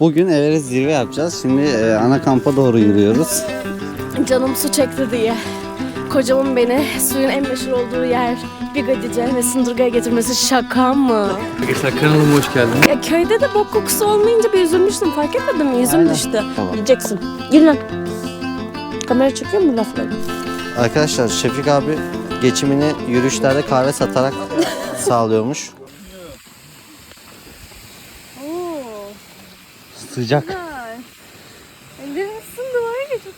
Bugün Everest zirve yapacağız. Şimdi e, ana kampa doğru yürüyoruz. Canım su çekti diye. Kocamın beni suyun en meşhur olduğu yer Bigadice ve Sındırga'ya getirmesi şaka mı? Arkadaşlar kanalıma hoş geldiniz. Ya köyde de bok kokusu olmayınca bir üzülmüştüm fark etmedin mi? Yüzüm Aynen. düştü. Tamam. Yiyeceksin. Gir lan. Kamera çekiyor mu lafları? Arkadaşlar Şefik abi geçimini yürüyüşlerde kahve satarak sağlıyormuş. Oo, Sıcak. Ellerim ısındı var ya çok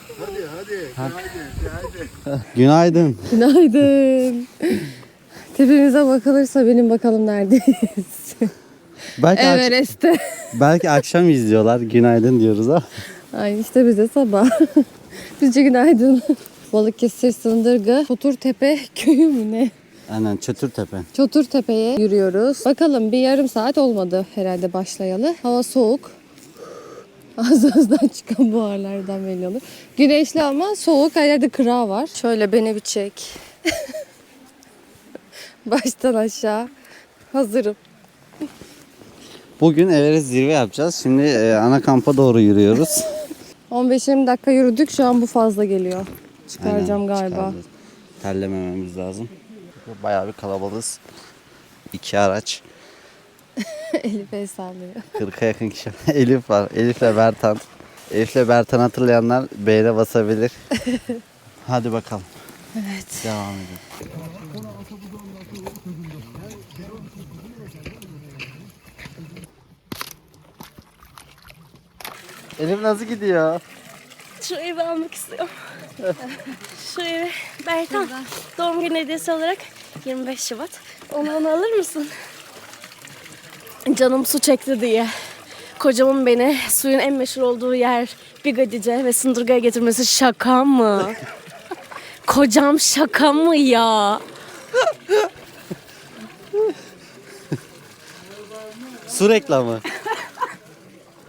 Günaydın. Günaydın. Tepemize bakılırsa benim bakalım neredeyiz. Belki, ak- Everest'te. belki akşam izliyorlar. Günaydın diyoruz ha. Ay işte bize sabah. Bizce günaydın. Balıkesir Sındırgı Çoturtepe köyü mü ne? Aynen Çötürtepe. Çoturtepe'ye yürüyoruz. Bakalım bir yarım saat olmadı herhalde başlayalı. Hava soğuk. Ağzımızdan çıkan buharlardan belli olur. Güneşli ama soğuk. Her yerde kıra var. Şöyle beni bir çek. Baştan aşağı. Hazırım. Bugün Everest zirve yapacağız. Şimdi e, ana kampa doğru yürüyoruz. 15-20 dakika yürüdük. Şu an bu fazla geliyor. Çıkaracağım Aynen, galiba. çıkaracağız. Terlemememiz lazım. Bayağı bir kalabalığız. İki araç. Elif el sallıyor. 40'a yakın kişi. Elif var. Elif'le Bertan. Elif'le Bertan hatırlayanlar beğene basabilir. Hadi bakalım. Evet. Devam edelim. Elif nasıl gidiyor? Şu evi almak istiyorum. Şu evi Bertan doğum günü hediyesi olarak 25 Şubat. Onu onu alır mısın? Canım su çekti diye. Kocamın beni suyun en meşhur olduğu yer Bigadice ve Sındırga'ya getirmesi şaka mı? Kocam şaka mı ya? Su reklamı.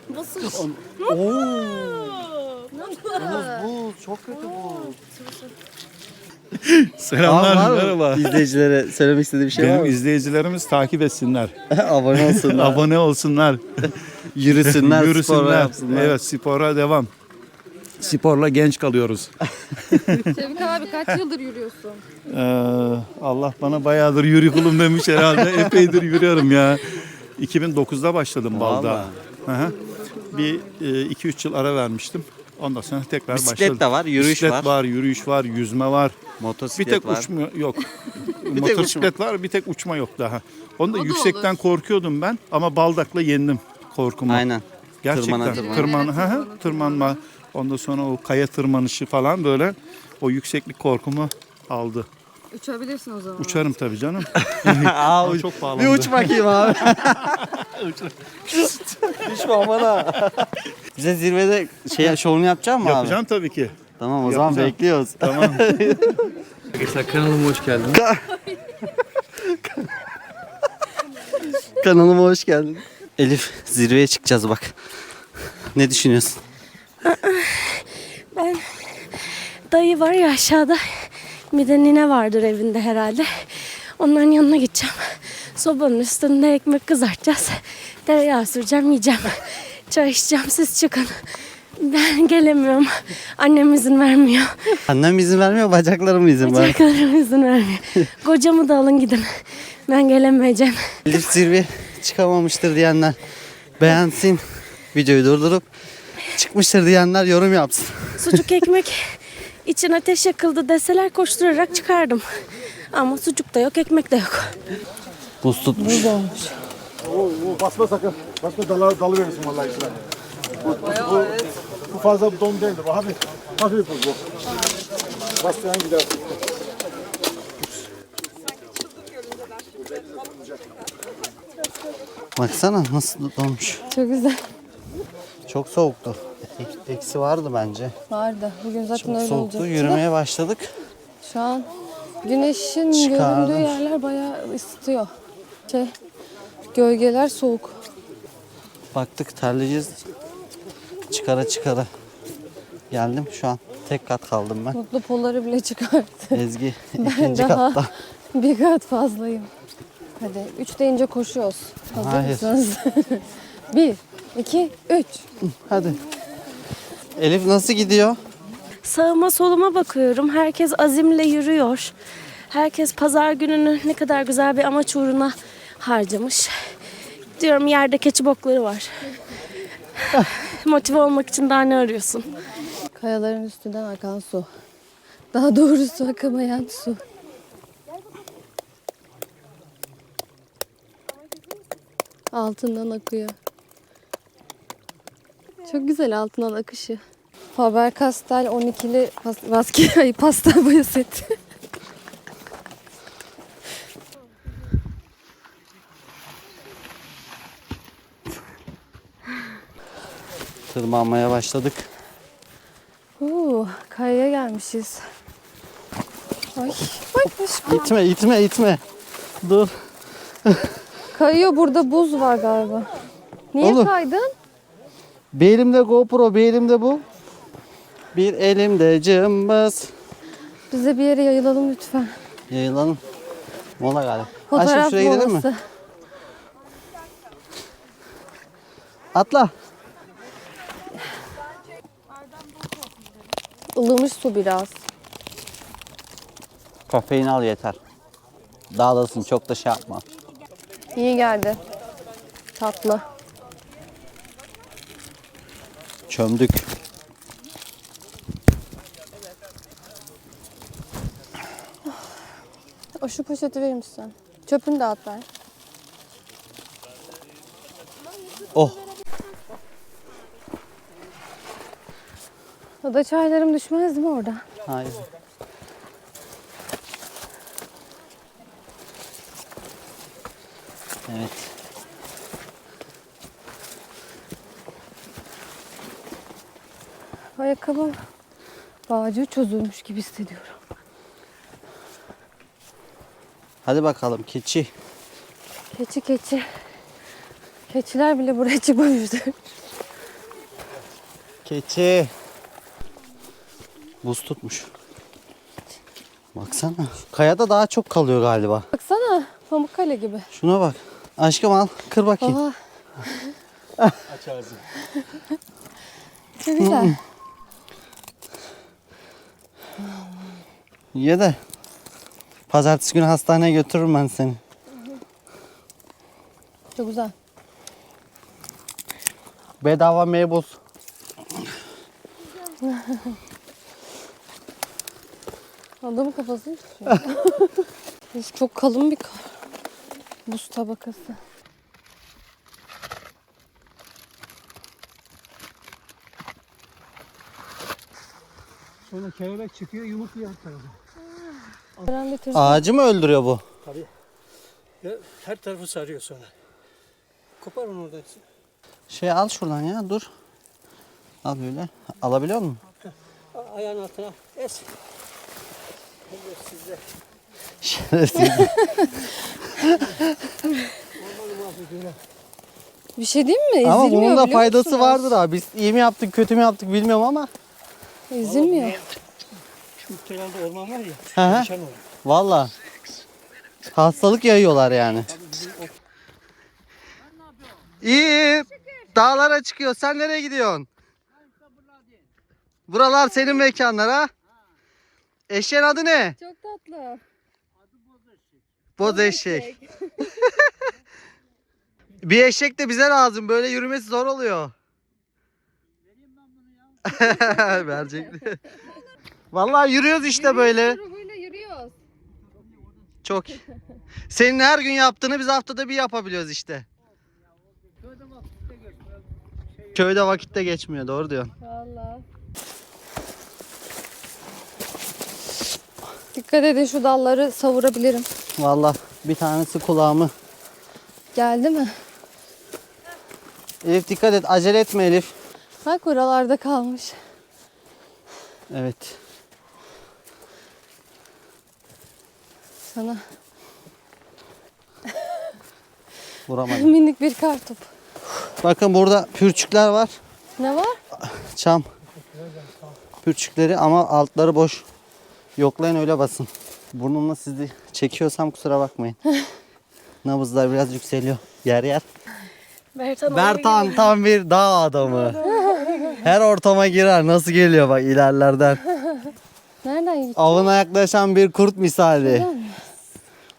Bu su. bu çok kötü bu. Selamlar, merhaba. İzleyicilere söylemek istediği bir şey var Benim mı? izleyicilerimiz takip etsinler. Abone olsunlar. Abone olsunlar. Yürüsünler, Yürüsünler. spor yapsınlar. Evet, spora devam. Sporla genç kalıyoruz. Şevik abi kaç yıldır yürüyorsun? Ee, Allah bana bayağıdır yürü kulum demiş herhalde. Epeydir yürüyorum ya. 2009'da başladım balda. Vallahi. Hı hı. Bir 2-3 yıl ara vermiştim. Ondan sonra tekrar Bisiklet başladım. de var, yürüyüş Bisiklet var. var, yürüyüş var, yüzme var. Bir Motosiklet tek var. uçma yok. tek Motosiklet var, bir tek uçma yok daha. Onu da O da yüksekten olur. korkuyordum ben ama baldakla yendim korkumu. Aynen. Gerçekten Tırmana tırmanma, tırmana. hı hı, tırmanma. Ondan sonra o kaya tırmanışı falan böyle o yükseklik korkumu aldı. Uçabilirsin o zaman. Uçarım tabii canım. Aa, Ama uç- çok pahalı. bir uç bakayım abi. Düşme bana. Bize zirvede şey şovunu yapacak mı abi? Yapacağım tabii ki. Tamam o zaman Yapacağım. bekliyoruz. Tamam. Arkadaşlar kanalıma hoş geldiniz. Kanalıma hoş geldin. Elif zirveye çıkacağız bak. Ne düşünüyorsun? Ben dayı var ya aşağıda bir de nine vardır evinde herhalde. Onların yanına gideceğim. Sobanın üstünde ekmek kızartacağız. Tereyağı süreceğim yiyeceğim. Çay içeceğim siz çıkın. Ben gelemiyorum. Annem izin vermiyor. Annem izin vermiyor, bacaklarım izin ver. Bacaklarım izin vermiyor. Kocamı da alın gidin. Ben gelemeyeceğim. Elif zirve çıkamamıştır diyenler beğensin. Videoyu durdurup çıkmıştır diyenler yorum yapsın. Sucuk ekmek için ateş yakıldı deseler koşturarak çıkardım. Ama sucuk da yok, ekmek de yok. Buz tutmuş. Oo, basma sakın. Basma dalı, dalı verirsin vallahi içine. Bu, bu, bu fazla don değildir. Bu hafif, hafif bu. Basmayan gider. Baksana nasıl dolmuş. Çok güzel. Çok soğuktu. Ek- Eksi vardı bence. Vardı. Bugün zaten Çok öyle soğuktu. olacak. Yürümeye başladık. Şu an güneşin Çıkardım. göründüğü yerler bayağı ısıtıyor. Şey, gölgeler soğuk. Baktık terleyeceğiz. Çıkara çıkara. Geldim şu an. Tek kat kaldım ben. Mutlu poları bile çıkarttı. Ezgi Ben ikinci daha katta. bir kat fazlayım. Hadi üç deyince koşuyoruz. Hazır Hayır. mısınız? bir, 2, 3. Hadi. Elif nasıl gidiyor? Sağıma soluma bakıyorum. Herkes azimle yürüyor. Herkes pazar gününü ne kadar güzel bir amaç uğruna harcamış. Diyorum yerde keçi bokları var. Motive olmak için daha ne arıyorsun? Kayaların üstünden akan su. Daha doğrusu akamayan su. Altından akıyor. Çok güzel altından akışı. Faber-Castell 12'li pas, maske, pasta boya seti. Tırmanmaya başladık. Oo, kayaya gelmişiz. Ay, ay aşkım. İtme, itme, itme. Dur. Kayıyor burada buz var galiba. Niye Oğlum. kaydın? Bir elimde GoPro, bir elimde bu. Bir elimde cımbız. Bize bir yere yayılalım lütfen. Yayılalım. Mola galiba. Aşkım Fotoğraf şuraya gidelim mi? molası. Atla. Ilımış su biraz. Kafein al yeter. Dağılasın çok da şey yapma. İyi geldi. Tatlı. Çömdük. O şu poşeti verir misin? Çöpünü de at ver. Oh. O da çaylarım düşmez mi orada? Hayır. Evet. Ayakkabım bağcığı çözülmüş gibi hissediyorum. Hadi bakalım keçi. Keçi keçi. Keçiler bile buraya çıkmamıştı. Keçi. Buz tutmuş. Baksana. Kayada daha çok kalıyor galiba. Baksana Pamukkale gibi. Şuna bak. Aşkım al. Kır bakayım. Oha. Aç ağzını. Ne güzel. Ye de. Pazartesi günü hastaneye götürürüm ben seni. Çok güzel. Bedava meybuz. Adamın kafasını tutuyor. Of, çok kalın bir kar. Buz tabakası. Sonra kelebek çıkıyor yumurtluyor her tarafı. Ağacı mı öldürüyor bu? Ya, her tarafı sarıyor sonra. Kopar onu oradan. Şey al şuradan ya dur. Al böyle. Alabiliyor musun? A- Ayağın altına es. Şerefsiz. Bir şey diyeyim mi? ama Ezilmiyor bunun da biliyor faydası musunuz? vardır abi. Biz iyi mi yaptık kötü mü yaptık bilmiyorum ama. Ezilmiyor. Şu kenarda orman var ya. Hı. Valla. Hastalık yayıyorlar yani. İyi. Dağlara çıkıyor. Sen nereye gidiyorsun? Buralar senin mekanlar ha? Eşeğin adı ne? Çok tatlı. Boz eşek. Bir eşek de bize lazım. Böyle yürümesi zor oluyor. Verecek. Vallahi yürüyoruz işte böyle. Grubuyla yürüyoruz. Çok. Senin her gün yaptığını biz haftada bir yapabiliyoruz işte. Köyde vakitte geçmiyor doğru diyorsun. Valla. Dikkat edin şu dalları savurabilirim. Vallahi bir tanesi kulağımı. Geldi mi? Elif dikkat et acele etme Elif. Bak oralarda kalmış. Evet. Sana Vuramadım. minik bir kartop. Bakın burada pürçükler var. Ne var? Çam. Pürçükleri ama altları boş. Yoklayın öyle basın. Burnumla sizi çekiyorsam kusura bakmayın. Nabızlar biraz yükseliyor. Yer yer. Bertan, Bertan tam bir dağ adamı. Her ortama girer. Nasıl geliyor bak ilerlerden. Nereden gideceğiz? Avına yaklaşan bir kurt misali.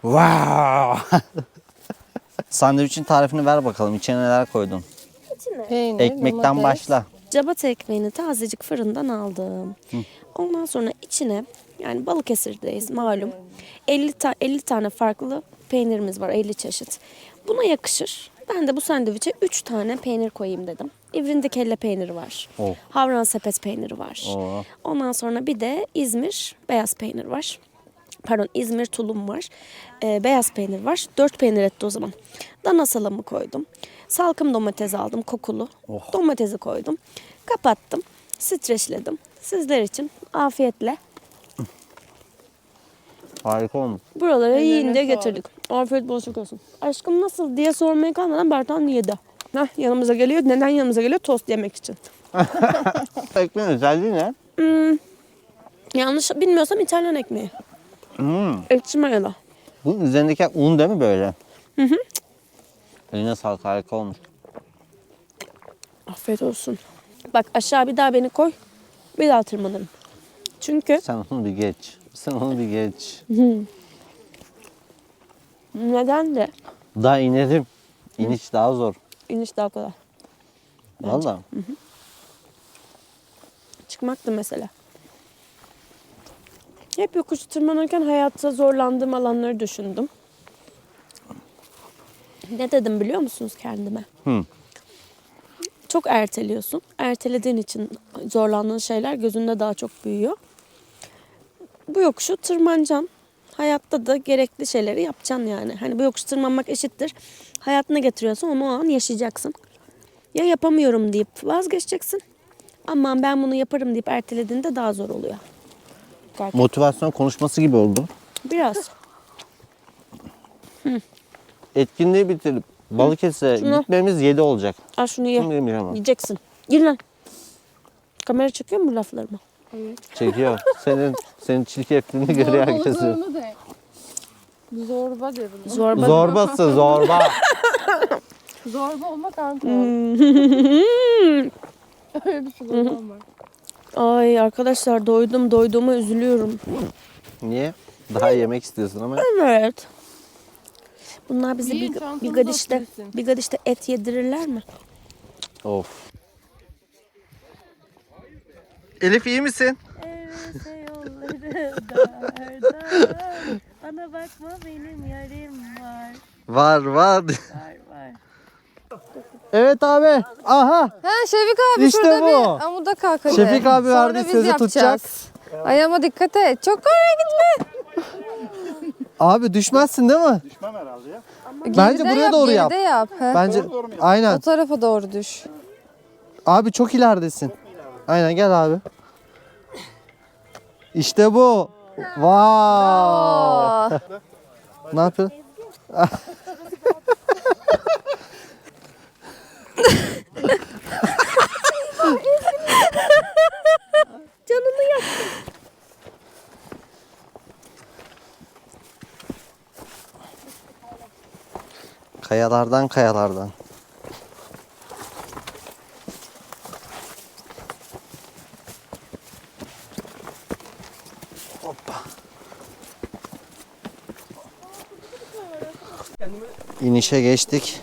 Wow. Sandviçin tarifini ver bakalım. İçine neler koydun? Peynir, Ekmekten domates. başla. Cabata ekmeğini tazecik fırından aldım. Ondan sonra içine yani Balıkesir'deyiz malum. 50 ta 50 tane farklı peynirimiz var 50 çeşit. Buna yakışır. Ben de bu sandviçe 3 tane peynir koyayım dedim. İvrindi kelle peyniri var. Oh. Havran sepet peyniri var. Oh. Ondan sonra bir de İzmir beyaz peynir var. Pardon İzmir tulum var. Ee, beyaz peynir var. Dört peynir etti o zaman. Dana salamı koydum. Salkım domates aldım kokulu. Domatesi koydum. Kapattım. Streçledim. Sizler için afiyetle Harika olmuş. buralara yiyin diye getirdik. Afiyet bolsun olsun. Aşkım nasıl diye sormaya kalmadan Bertan yedi. Heh, yanımıza geliyor. Neden yanımıza geliyor? Tost yemek için. Ekmeğin özelliği ne? Yanlış bilmiyorsam İtalyan ekmeği. Hmm. Ekşi mayalı. Bu üzerindeki un değil mi böyle? Hı hı. Eline sağlık harika olmuş. Afiyet olsun. Bak aşağı bir daha beni koy. Bir daha tırmanırım. Çünkü Sen onu bir geç. Sen onu bir geç. neden de Daha inerim. İniş daha zor. iniş daha kolay. Valla. Çıkmak da mesela. Hep yokuş tırmanırken hayatta zorlandığım alanları düşündüm. Ne dedim biliyor musunuz kendime? Hı. Çok erteliyorsun. Ertelediğin için zorlandığın şeyler gözünde daha çok büyüyor. Bu yokuşu tırmanacaksın. Hayatta da gerekli şeyleri yapacaksın yani. Hani bu yokuşu tırmanmak eşittir. Hayatına getiriyorsa onu o an yaşayacaksın. Ya yapamıyorum deyip vazgeçeceksin. Aman ben bunu yaparım deyip ertelediğinde daha zor oluyor. Gerçekten. Motivasyon konuşması gibi oldu. Biraz. Etkinliği bitirip Balıkesir'e Şunu- gitmemiz 7 olacak. Al şunu ye. Ama. Yiyeceksin. Gir lan. Kamera çekiyor mu bu laflarımı? Çekiyor. Senin senin çirkefliğini görüyor herkes. Zorbalıklarını de. Zorba dedim. Zorba. Zorbası zorba. Zorba olmak Ankara. Öyle bir slogan var. Ay arkadaşlar doydum doyduğuma üzülüyorum. Niye? Daha yemek istiyorsun ama. Evet. Bunlar bize Yiyin, bir, bir çantanızı gadişte otursun. bir gadişte et yedirirler mi? Of. Elif iyi misin? Bana bakma benim yarim var. Var var. Var var. Evet abi. Aha. Ha Şefik abi İşte şurada bu. bir amuda kalk hadi. Şefik abi Sonra verdiği biz sözü yapacağız. Ayağıma dikkat et. Çok oraya gitme. Abi düşmezsin değil mi? Düşmem herhalde ya. Bence Geride buraya doğru yap. geride yap. He. Bence Doğru mu yap? aynen. O tarafa doğru düş. Abi çok ileridesin. Aynen gel abi. İşte bu. Wow. Ne yapıyorsun? Canını yaktım. Kayalardan kayalardan. İnişe geçtik.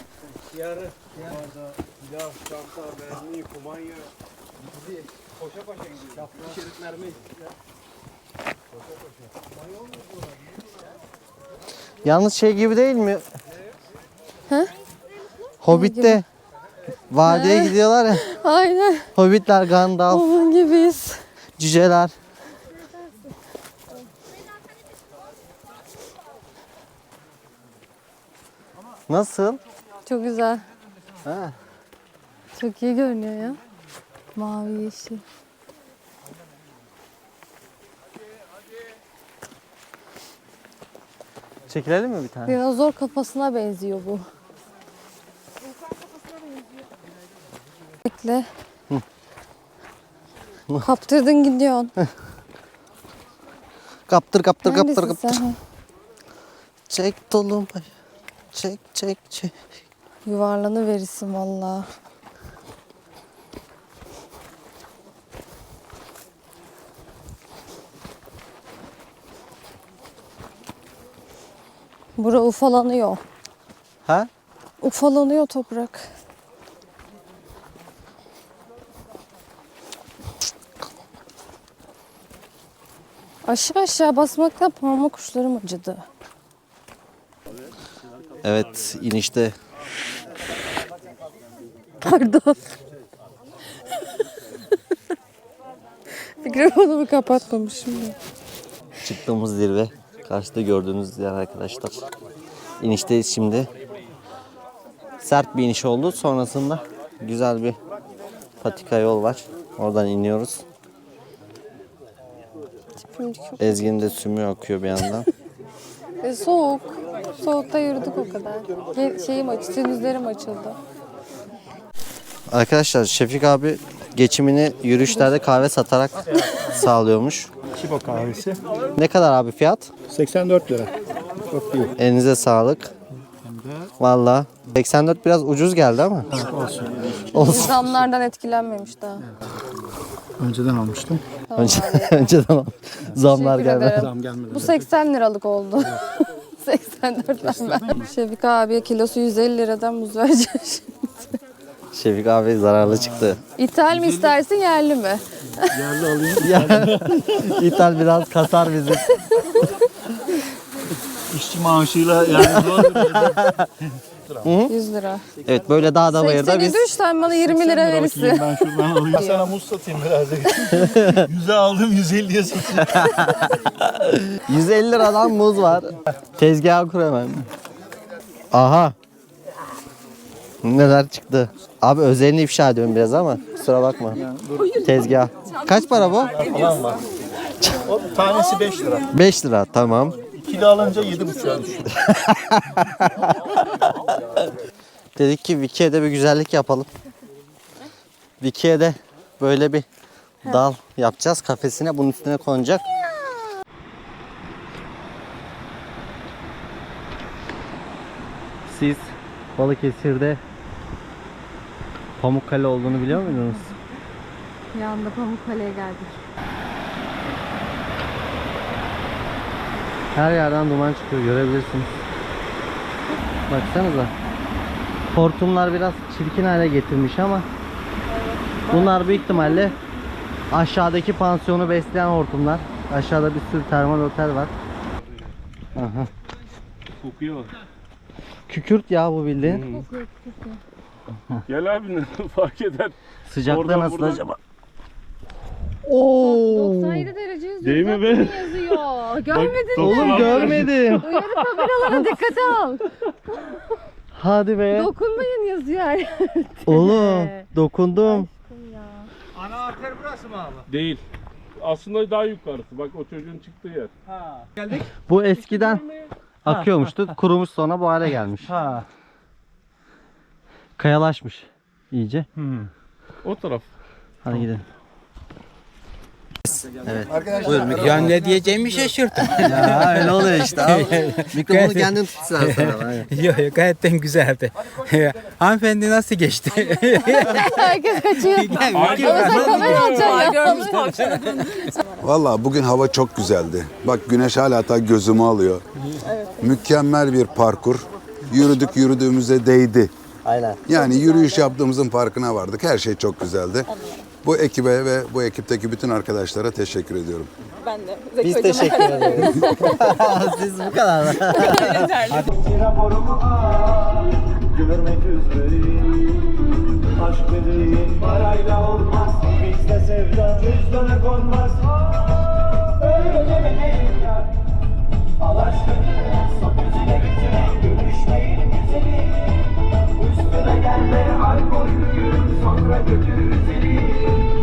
Yalnız şey gibi değil mi? He? Hobbit'te vadeye gidiyorlar ya. Aynen. Hobbitler, Gandalf, Onun gibiyiz. cüceler. Nasıl? Çok güzel. Ha. Çok iyi görünüyor ya. Mavi yeşil. Çekilelim mi bir tane? Dinozor kafasına benziyor bu. Bekle. Kaptırdın gidiyorsun. Kaptır kaptır kaptır Neredesin kaptır. sen? Çek tulumbayı. Çek çek çek. Yuvarlanı verirsin valla. Bura ufalanıyor. Ha? Ufalanıyor toprak. Aşağı aşağı basmaktan parmak uçlarım acıdı. Evet inişte Pardon. Mikrofonumu kapatmamışım ya. çıktığımız zirve. Karşıda gördüğünüz yer arkadaşlar. İnişteyiz şimdi. Sert bir iniş oldu. Sonrasında güzel bir patika yol var. Oradan iniyoruz. Ezgi'nin de sümüğü akıyor bir yandan. E, soğuk. Soğukta yürüdük o kadar. Ge- Şeyim açıldı, sinüzlerim açıldı. Arkadaşlar Şefik abi geçimini yürüyüşlerde kahve satarak sağlıyormuş. Çibo kahvesi. Ne kadar abi fiyat? 84 lira. Çok iyi. Elinize sağlık. Valla 84 biraz ucuz geldi ama. Olsun. Zamlardan etkilenmemiş daha. Önceden almıştım. Önce, önceden al. zamlar Teşekkür geldi. ederim. Zam gelmedi. Bu 80 liralık oldu. 84'ten ben. Şefik abiye kilosu 150 liradan muz vereceğiz. Şefik abi zararlı çıktı. İthal mi istersin yerli mi? Yerli alayım. Ya, İthal biraz kasar bizi. İşçi maaşıyla yani zor. 100 lira. Evet böyle dağda bayırda 80 biz sen bana 20 lira verirsin. Ben şuradan alayım. Sana muz satayım biraz. 100'e aldım 150'ye satayım. 150 liradan muz var. Tezgahı kur hemen. Aha. Neler çıktı. Abi özelini ifşa ediyorum biraz ama kusura bakma. Tezgah. Kaç para bu? O tanesi 5 lira. 5 lira tamam. Kilo alınca 7,5'a düşüyor. Dedik ki Wiki'de bir güzellik yapalım. Wiki'de böyle bir dal yapacağız kafesine bunun üstüne konacak. Siz Balıkesir'de Pamukkale olduğunu biliyor muydunuz? Bir anda Pamukkale'ye geldik. Her yerden duman çıkıyor görebilirsiniz. Baksanıza. Hortumlar biraz çirkin hale getirmiş ama bunlar büyük ihtimalle aşağıdaki pansiyonu besleyen hortumlar. Aşağıda bir sürü termal otel var. Aha. Kokuyor. Kükürt ya bu bildiğin. Gel abi fark eder. Sıcaklığı Oradan nasıl buradan. acaba? Oo. 97 derece yazıyor. Değil mi be? yazıyor. Görmedin mi? Oğlum görmedim. Kameralara dikkat al. Hadi be. Dokunmayın yazıyor her yerde. Oğlum dokundum. Değil. Aslında daha yukarısı. Bak o çocuğun çıktığı yer. Bu eskiden akıyormuştu. Kurumuş sonra bu hale gelmiş. Ha. Kayalaşmış iyice. O taraf. Hadi gidelim. Evet. Buyur mikrofon. Ya ne diyeceğimi şaşırdım. Ya öyle oluyor işte abi. Mikrofonu kendin tutsan sana. yok yok gayet güzeldi. Hanımefendi nasıl geçti? Herkes kaçıyor. Ama kamera alacaksın ya. Valla bugün hava çok güzeldi. Bak güneş hala ta gözümü alıyor. Mükemmel bir parkur. Yürüdük yürüdüğümüze değdi. Aynen. Yani yürüyüş yaptığımızın farkına vardık. Her şey çok güzeldi. Bu ekibe ve bu ekipteki bütün arkadaşlara teşekkür ediyorum. Ben de. Zeki Biz hocama teşekkür kadar. ederiz. Siz bu kadar. Yeterli. Raporumu al, görmek üzereyim. Aşk dediğin parayla olmaz, bizde sevda cüzdana konmaz. Öyle deme ya, al aşkını, sok yüzüne yüzüne, görüşmeyin güzelim. Üstüne gelme alkol yürür sonra götürür seni